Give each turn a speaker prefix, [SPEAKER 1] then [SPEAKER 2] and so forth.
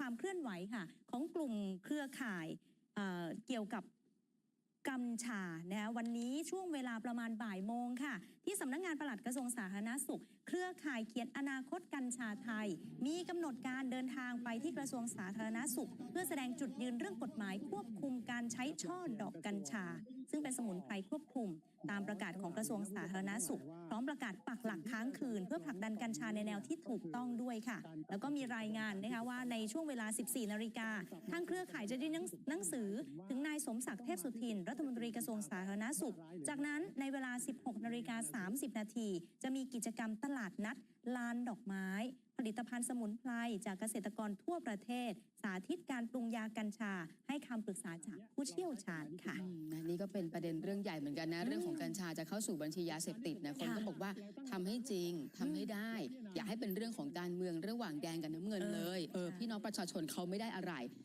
[SPEAKER 1] ความเคลื่อนไหวค่ะ ของกลุ่มเครือข่ายเเกี่ยวกับกัมชานะวันนี้ช่วงเวลาประมาณบ่ายโมงค่ะ ที่สำนักงานปลัดกระทรวงสาธารณสุข รือข่ายเขียนอนาคตกัญชาไทย มีกำหนดการเดินทางไปที่กระทรวงสาธารณสุข เพื่อแสดงจุดยืนเรื่องกฎหมายควบคุมการใช้ช่อดอกกัญชา ซึ่งเป็นสมุนไพรควบคุม ตามประกาศของกระทรวงสาธารณสุข พร้อมประกาศปักหลักค้างคืน เพื่อผลักดันกัญชาในแนวที่ถูกต้องด้วยค่ะ แล้วก็มีรายงานนะคะว่าในช่วงเวลา 14 นาฬิกาทางเครือข่ายจะยื่นหนังสือ ถึงนายสมศักดิ์เทพสุทิน รัฐมนตรีกระทรวงสาธารณสุข จากนั้นในเวลา 16 นาฬิกา 30 นาทีจะมีกิจกรรมตลาดนัดลานดอกไม้ ผลิตภัณฑ์สมุนไพรจากเกษตรกรทั่วประเทศ สาธิตการปรุงยากัญชา ให้คำปรึกษาจากผู้เชี่ยวชาญค่ะ
[SPEAKER 2] อืมนะนี่ก็เป็นประเด็นเรื่องใหญ่เหมือนกันนะ เรื่องของกัญชาจะเข้าสู่บัญชียาเสพติดนะคน
[SPEAKER 1] ค่ะ
[SPEAKER 2] ก็บอกว่าทำให้จริงทำให้ได้ อย่าให้เป็นเรื่องของการเมืองระหว่างแดงกับน้ำเงินเลยเออ
[SPEAKER 1] ค่ะ
[SPEAKER 2] พี่น้องประชาชนเขาไม่ได้อะไร